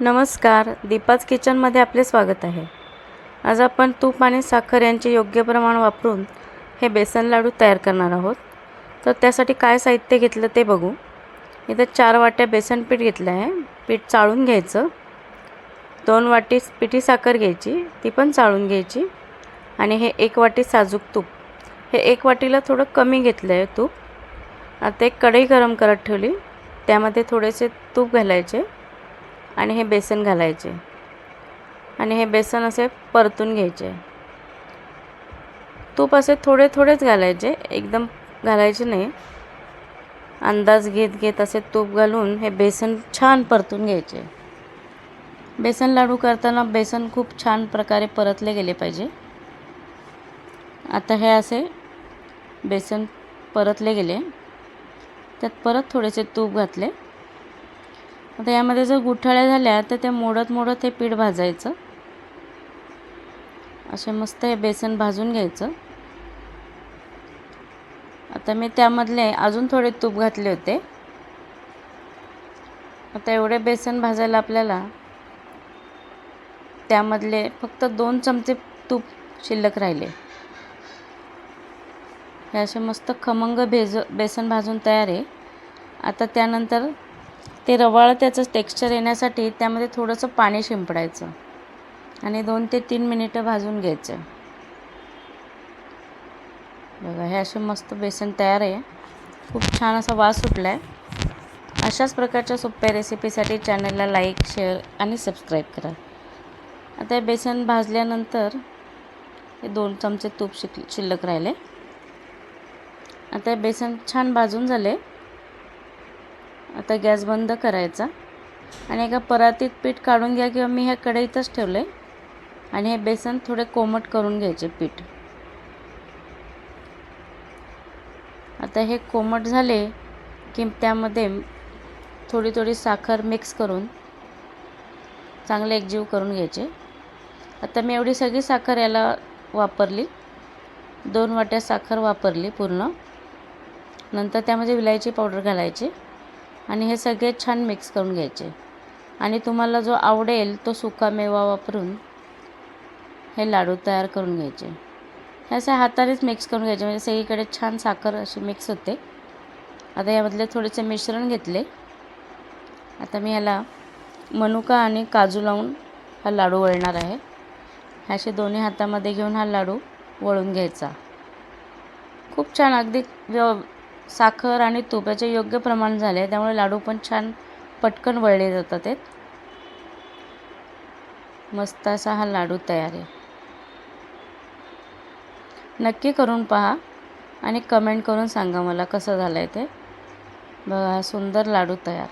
नमस्कार. दीपाच किचनमध्ये आपले स्वागत आहे. आज आपण तूप आणि साखर यांचे योग्य प्रमाण वापरून हे बेसन लाडू तयार करणार आहोत. तर त्यासाठी काय साहित्य घेतलं ते बघू. इथं चार वाट्या बेसन पीठ घेतलं आहे. पीठ चाळून घ्यायचं. दोन वाटी पिठी साखर घ्यायची. ती पण चाळून घ्यायची. आणि हे एक वाटी साजूक तूप. हे एक वाटीला थोडं कमी घेतलं आहे तूप. आता एक कढई गरम करत ठेवली. त्यामध्ये थोडेसे तूप घालायचे. आणि हे बेसन घालायचे. आणि हे बेसन असे परतून घ्यायचे. तूप असे थोडे थोडेच घालायचे. एकदम घालायचे नाही. अंदाज घेत घेत असे तूप घालून हे बेसन छान परतून घ्यायचे. बेसन लाडू करताना बेसन खूप छान प्रकारे परतले गेले पाहिजे. आता हे असे बेसन परतले गेले. त्यात परत थोडेसे तूप घातले. आता यामध्ये जर गुठळ्या झाल्या तर ते मोडत मोडत हे पीठ भाजायचं. असे मस्त हे बेसन भाजून घ्यायचं. आता मी त्यामधले अजून थोडे तूप घातले होते. आता एवढे बेसन भाजायला आपल्याला त्यामधले फक्त दोन चमचे तूप शिल्लक राहिले. हे असे मस्त खमंग भेज बेसन भाजून तयार आहे. आता त्यानंतर ते रवाळ त्याचं टेक्स्चर येण्यासाठी त्यामध्ये थोडंसं पाणी शिंपडायचं. आणि दोन ते तीन मिनिटं भाजून घ्यायचं. बघा हे असे मस्त बेसन तयार आहे. खूप छान असा वास सुटला आहे अशाच प्रकारच्या सोप्या रेसिपीसाठी चॅनलला लाईक शेअर आणि सबस्क्राईब करा. आता हे बेसन भाजल्यानंतर हे दोन चमचे तूप शिक शिल्लक राहिले. आता हे बेसन छान भाजून झाले. आता गॅस बंद करायचा. आणि एका परातीत पीठ काढून घ्या किंवा मी ह्या कढईतच ठेवलं आहे आणि हे बेसन थोडे कोमट करून घ्यायचे पीठ. आता हे कोमट झाले की त्यामध्ये थोडी थोडी साखर मिक्स करून चांगले एकजीव करून घ्यायचे. आता मी एवढी सगळी साखर याला वापरली. दोन वाट्या साखर वापरली पूर्ण. नंतर त्यामध्ये विलायची पावडर घालायची. आणि हे सगळे छान मिक्स करून घ्यायचे. आणि तुम्हाला जो आवडेल तो सुका मेवा वापरून हे लाडू तयार करून घ्यायचे. हे असे हातानेच मिक्स करून घ्यायचे. म्हणजे सगळीकडे छान साखर अशी मिक्स होते. आता यामधले थोडेसे मिश्रण घेतले. आता मी ह्याला मनुका आणि काजू लावून हा लाडू वळणार आहे. हे असे दोन्ही हातामध्ये घेऊन हा लाडू वळून घ्यायचा. खूप छान. अगदी व्यव साखर आणि तुपाचे योग्य प्रमाण झाले त्यामुळे लाडू पण छान पटकन वळले जातात ते. मस्त असा हा लाडू तयार आहे. नक्की करून पहा आणि कमेंट करून सांगा मला कसं झालं आहे ते. बघा हा सुंदर लाडू तयार.